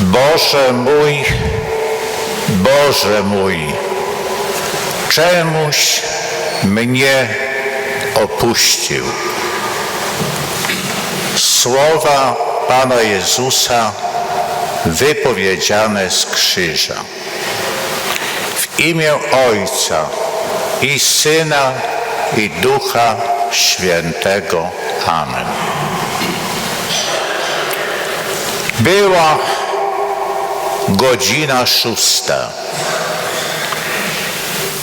Boże mój, Boże mój, czemuś mnie opuścił. Słowa Pana Jezusa wypowiedziane z krzyża. W imię Ojca i Syna i Ducha Świętego. Amen. Była godzina szósta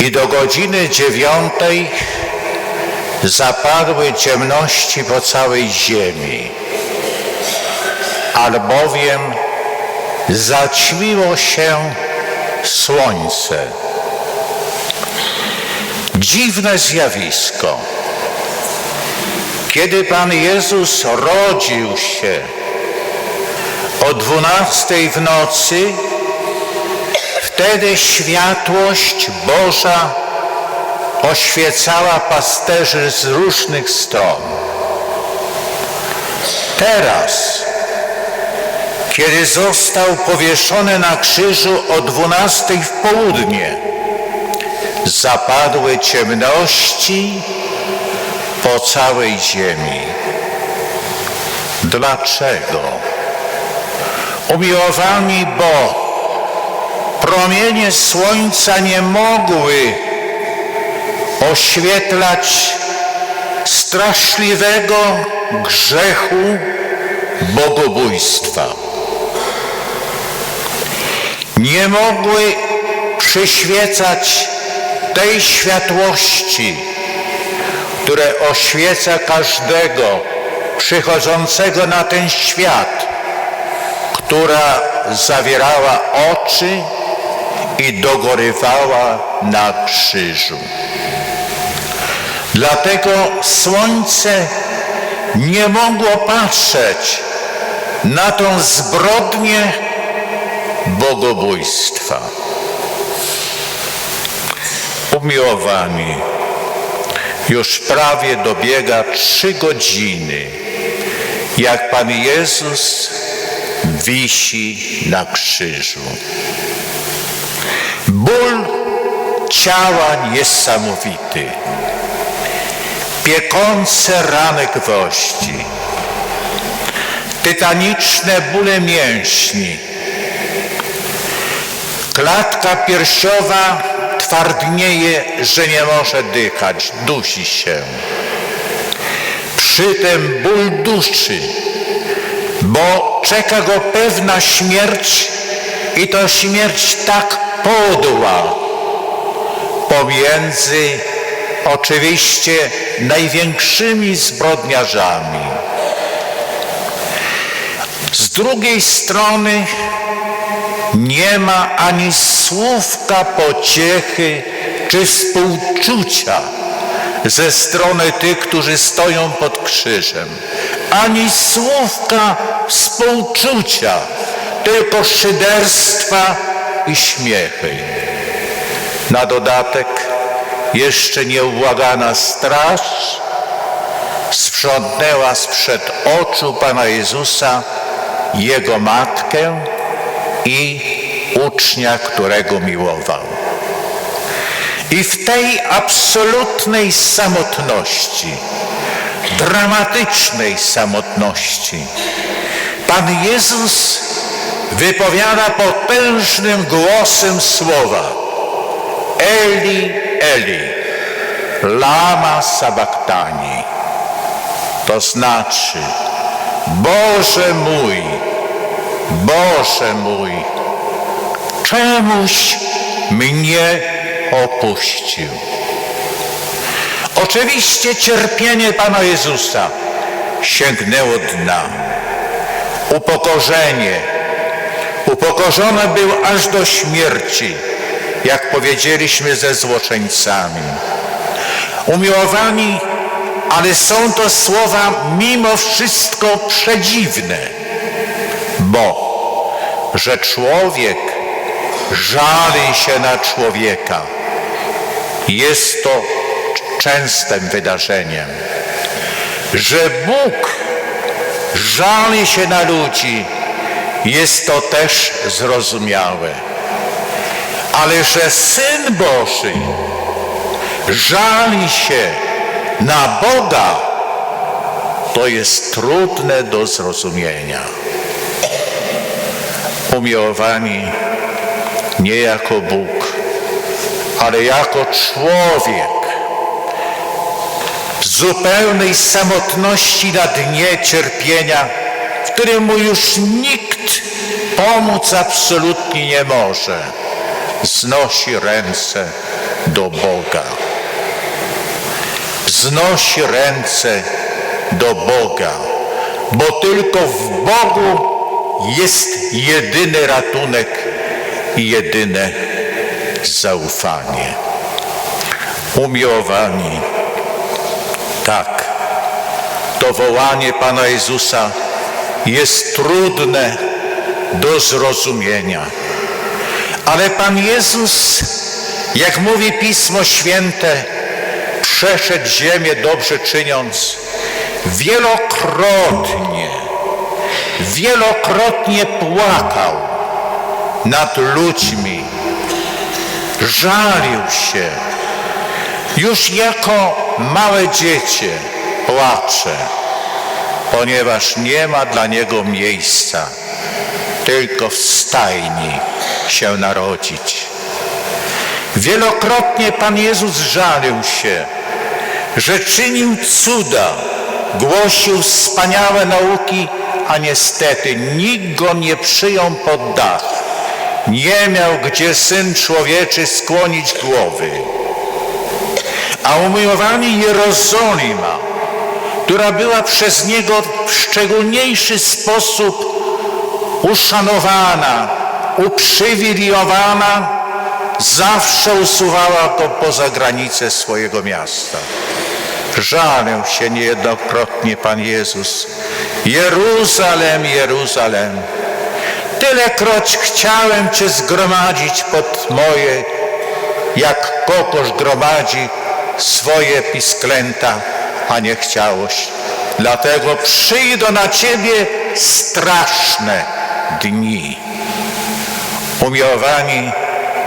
i do godziny dziewiątej zapadły ciemności po całej ziemi, albowiem zaćmiło się słońce. Dziwne zjawisko. Kiedy Pan Jezus rodził się o dwunastej w nocy, wtedy światłość Boża oświecała pasterzy z różnych stron. Teraz, kiedy został powieszony na krzyżu o dwunastej w południe, zapadły ciemności po całej ziemi. Dlaczego? Umiłowani, bo promienie słońca nie mogły oświetlać straszliwego grzechu bogobójstwa. Nie mogły przyświecać tej światłości, które oświeca każdego przychodzącego na ten świat, która zawierała oczy i dogorywała na krzyżu. Dlatego słońce nie mogło patrzeć na tą zbrodnię bogobójstwa. Umiłowani, już prawie dobiega trzy godziny, jak Pan Jezus wisi na krzyżu. Ból ciała niesamowity, piekące rany gwoździ, tytaniczne bóle mięśni, klatka piersiowa twardnieje, że nie może dychać, dusi się. Przy tym ból duszy, bo czeka go pewna śmierć i to śmierć tak podła pomiędzy oczywiście największymi zbrodniarzami. Z drugiej strony nie ma ani słówka pociechy czy współczucia ze strony tych, którzy stoją pod krzyżem. Ani słówka współczucia, tylko szyderstwa i śmiechy. Na dodatek jeszcze nieubłagana straż sprzątnęła sprzed oczu Pana Jezusa Jego matkę i ucznia, którego miłował. I w tej absolutnej samotności, dramatycznej samotności, Pan Jezus wypowiada potężnym głosem słowa Eli, Eli, lama sabachthani. To znaczy, Boże mój, Boże mój, czemuś mnie opuścił. Oczywiście cierpienie Pana Jezusa sięgnęło dna. Upokorzenie. Upokorzony był aż do śmierci, jak powiedzieliśmy ze złoczyńcami. Umiłowani, ale są to słowa mimo wszystko przedziwne, bo że człowiek żali się na człowieka. Jest to częstym wydarzeniem, że Bóg żali się na ludzi, jest to też zrozumiałe. Ale że Syn Boży żali się na Boga, to jest trudne do zrozumienia. Umiłowani nie jako Bóg, ale jako człowiek zupełnej samotności na dnie cierpienia, w którym mu już nikt pomóc absolutnie nie może, znosi ręce do Boga. Znosi ręce do Boga, bo tylko w Bogu jest jedyny ratunek i jedyne zaufanie. Umiłowani, tak, to wołanie Pana Jezusa jest trudne do zrozumienia. Ale Pan Jezus, jak mówi Pismo Święte, przeszedł ziemię dobrze czyniąc wielokrotnie, wielokrotnie płakał nad ludźmi, żalił się. Już jako małe dziecię płacze, ponieważ nie ma dla niego miejsca, tylko w stajni się narodzić. Wielokrotnie Pan Jezus żalił się, że czynił cuda, głosił wspaniałe nauki, a niestety nikt go nie przyjął pod dach. Nie miał gdzie Syn Człowieczy skłonić głowy. A umiłowani Jerozolima, która była przez Niego w szczególniejszy sposób uszanowana, uprzywilejowana, zawsze usuwała go poza granice swojego miasta. Żalę się niejednokrotnie Pan Jezus. Jeruzalem, Jeruzalem, tylekroć chciałem Cię zgromadzić pod moje, jak kokosz gromadzi swoje pisklęta, a nie chciałoś. Dlatego przyjdą na Ciebie straszne dni. Umiłowani,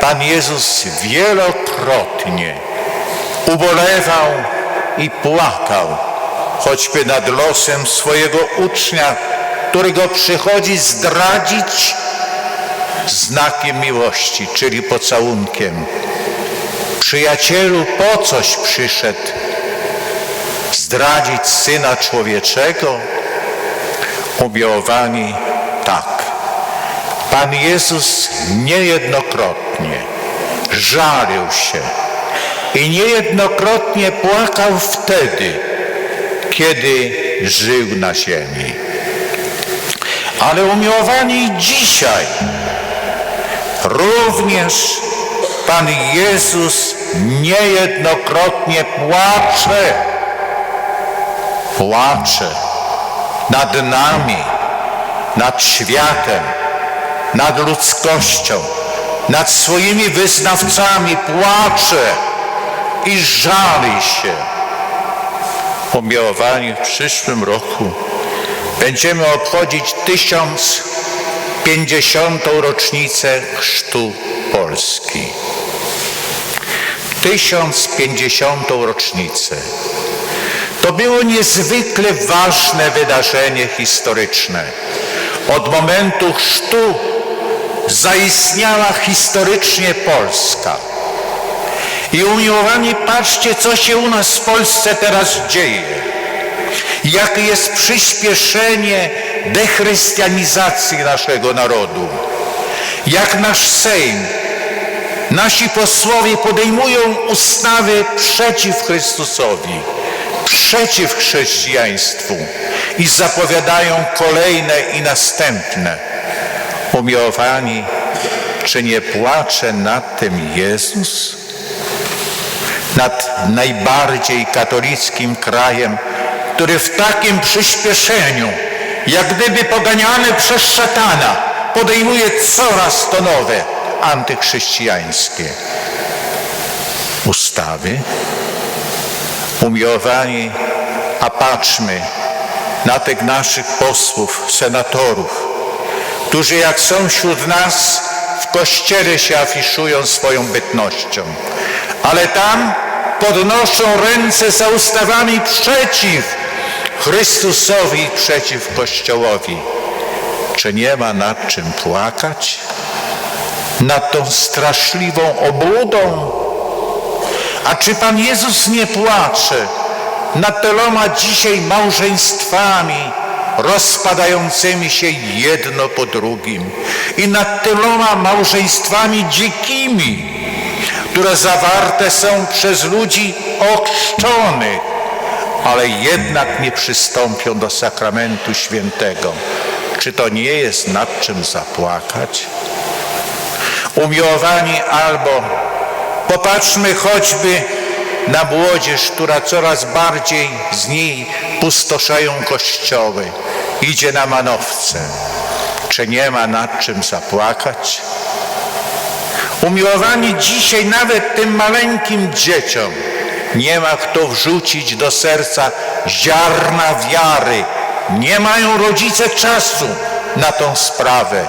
Pan Jezus wielokrotnie ubolewał i płakał, choćby nad losem swojego ucznia, którego przychodzi zdradzić znakiem miłości, czyli pocałunkiem. Przyjacielu, po coś przyszedł? Zdradzić Syna Człowieczego? Umiłowani tak. Pan Jezus niejednokrotnie żalił się i niejednokrotnie płakał wtedy, kiedy żył na ziemi. Ale umiłowani dzisiaj również Pan Jezus niejednokrotnie płacze, płacze nad nami, nad światem, nad ludzkością, nad swoimi wyznawcami, płacze i żali się. Umiłowani w przyszłym roku będziemy obchodzić 1050. rocznicę chrztu Polski. 1050. rocznicę. To było niezwykle ważne wydarzenie historyczne. Od momentu chrztu zaistniała historycznie Polska. I umiłowani, patrzcie, co się u nas w Polsce teraz dzieje. Jakie jest przyspieszenie dechrystianizacji naszego narodu. Jak nasz Sejm, nasi posłowie podejmują ustawy przeciw Chrystusowi, przeciw chrześcijaństwu i zapowiadają kolejne i następne. Umiłowani, czy nie płacze nad tym Jezus? Nad najbardziej katolickim krajem, który w takim przyspieszeniu, jak gdyby poganiany przez szatana, podejmuje coraz to nowe antychrześcijańskie ustawy. Umiłowani, a patrzmy na tych naszych posłów, senatorów, którzy jak są wśród nas, w kościele się afiszują swoją bytnością, ale tam podnoszą ręce za ustawami przeciw Chrystusowi przeciw Kościołowi. Czy nie ma nad czym płakać? Nad tą straszliwą obłudą? A czy Pan Jezus nie płacze nad tyloma dzisiaj małżeństwami rozpadającymi się jedno po drugim i nad tyloma małżeństwami dzikimi, które zawarte są przez ludzi ochrzczonych, ale jednak nie przystąpią do sakramentu świętego. Czy to nie jest nad czym zapłakać? Umiłowani albo popatrzmy choćby na młodzież, która coraz bardziej z niej pustoszeją kościoły, idzie na manowce. Czy nie ma nad czym zapłakać? Umiłowani dzisiaj nawet tym maleńkim dzieciom nie ma kto wrzucić do serca ziarna wiary. Nie mają rodzice czasu na tą sprawę.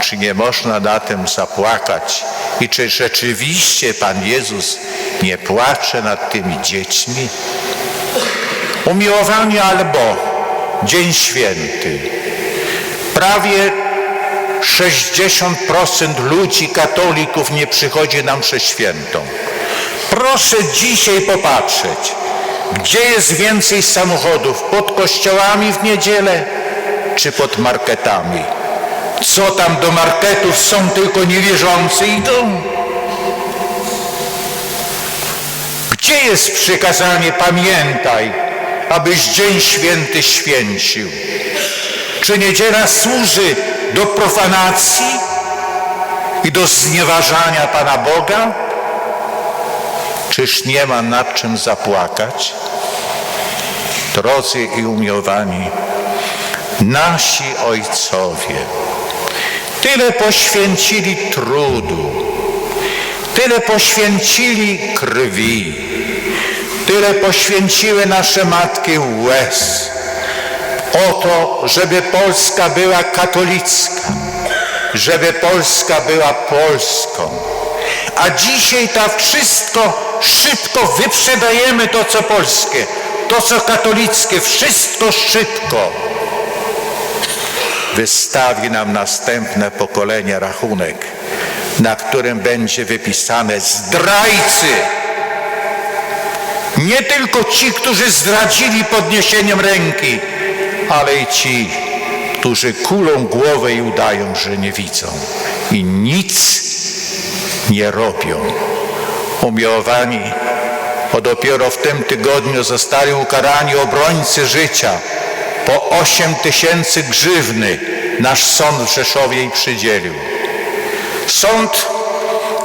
Czy nie można na tym zapłakać? I czy rzeczywiście Pan Jezus nie płacze nad tymi dziećmi? Umiłowani albo Dzień Święty. Prawie 60% ludzi, katolików nie przychodzi na mszę świętą. Proszę dzisiaj popatrzeć, gdzie jest więcej samochodów, pod kościołami w niedzielę czy pod marketami? Co tam do marketów są tylko niewierzący idą? Gdzie jest przykazanie pamiętaj, abyś Dzień Święty święcił? Czy niedziela służy do profanacji i do znieważania Pana Boga? Czyż nie ma nad czym zapłakać? Drodzy i umiłowani, nasi ojcowie tyle poświęcili trudu, tyle poświęcili krwi, tyle poświęciły nasze matki łez o to, żeby Polska była katolicka, żeby Polska była Polską. A dzisiaj to wszystko szybko wyprzedajemy to, co polskie, to, co katolickie, wszystko szybko. Wystawi nam następne pokolenie rachunek, na którym będzie wypisane zdrajcy. Nie tylko ci, którzy zdradzili podniesieniem ręki, ale i ci, którzy kulą głowę i udają, że nie widzą i nic nie robią. Umiłowani, bo dopiero w tym tygodniu zostali ukarani obrońcy życia po 8 tysięcy grzywny nasz sąd w Rzeszowie i przydzielił. Sąd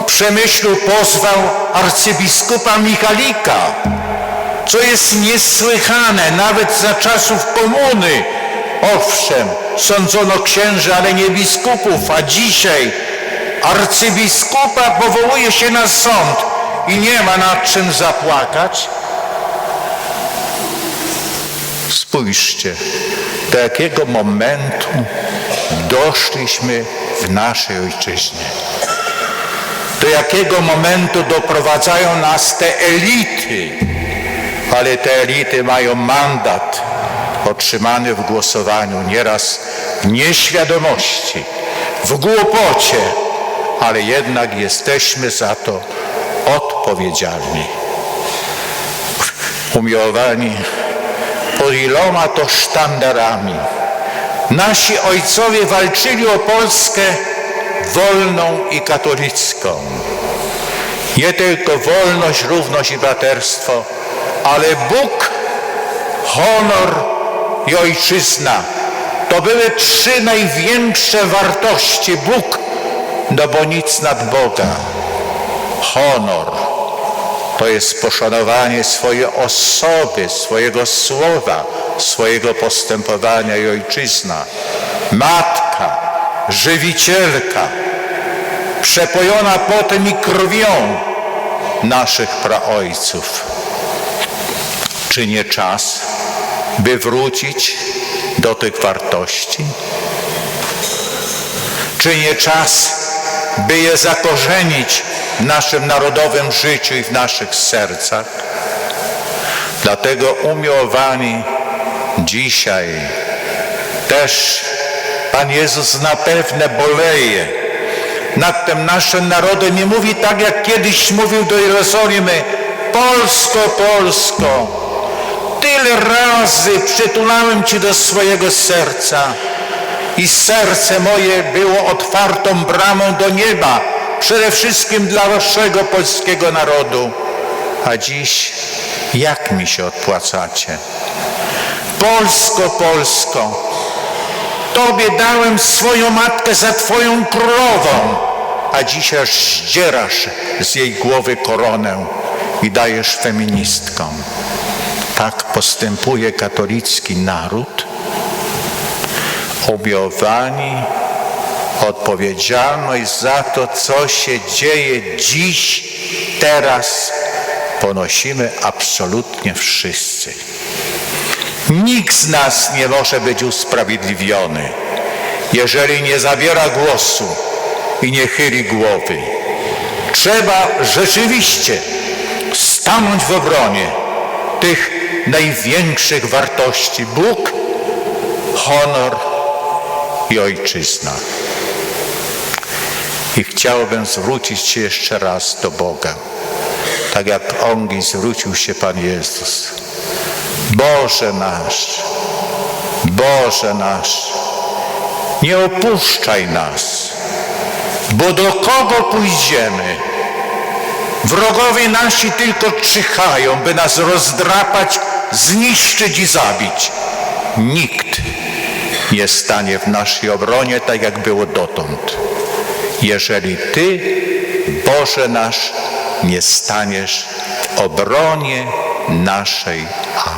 Przemyślu pozwał arcybiskupa Michalika, co jest niesłychane, nawet za czasów komuny. Owszem, sądzono księży, ale nie biskupów, a dzisiaj arcybiskupa powołuje się na sąd i nie ma nad czym zapłakać. Spójrzcie, do jakiego momentu doszliśmy w naszej ojczyźnie. Do jakiego momentu doprowadzają nas te elity, ale te elity mają mandat otrzymany w głosowaniu, nieraz w nieświadomości, w głupocie, ale jednak jesteśmy za to odpowiedzialni. Umiłowani, pod iloma to sztandarami nasi ojcowie walczyli o Polskę wolną i katolicką. Nie tylko wolność, równość i braterstwo, ale Bóg, honor i ojczyzna. To były trzy największe wartości. Bóg, no bo nic nad Boga. Honor to jest poszanowanie swojej osoby, swojego słowa, swojego postępowania i ojczyzna. Matka, żywicielka, przepojona potem i krwią naszych praojców. Czy nie czas, by wrócić do tych wartości? Czy nie czas, by je zakorzenić naszym narodowym życiu i w naszych sercach? Dlatego umiłowani dzisiaj też Pan Jezus na pewno boleje nad tym naszym narodem. Nie mówi tak, jak kiedyś mówił do Jerozolimy, Polsko, Polsko, tyle razy przytulałem Ci do swojego serca i serce moje było otwartą bramą do nieba, przede wszystkim dla Waszego polskiego narodu. A dziś jak mi się odpłacacie? Polsko, Polsko, Tobie dałem swoją matkę za Twoją królową, a dzisiaj zdzierasz z jej głowy koronę i dajesz feministkom. Tak postępuje katolicki naród, objawani odpowiedzialność za to, co się dzieje dziś, teraz, ponosimy absolutnie wszyscy. Nikt z nas nie może być usprawiedliwiony, jeżeli nie zabiera głosu i nie chyli głowy. Trzeba rzeczywiście stanąć w obronie tych największych wartości Bóg, honor i ojczyzna. I chciałbym zwrócić się jeszcze raz do Boga, tak jak ongi zwrócił się Pan Jezus. Boże nasz, Boże nasz, nie opuszczaj nas, bo do kogo pójdziemy? Wrogowie nasi tylko czyhają, by nas rozdrapać, zniszczyć i zabić. Nikt nie stanie w naszej obronie tak, jak było dotąd. Jeżeli Ty, Boże nasz, nie staniesz w obronie naszej. Amen.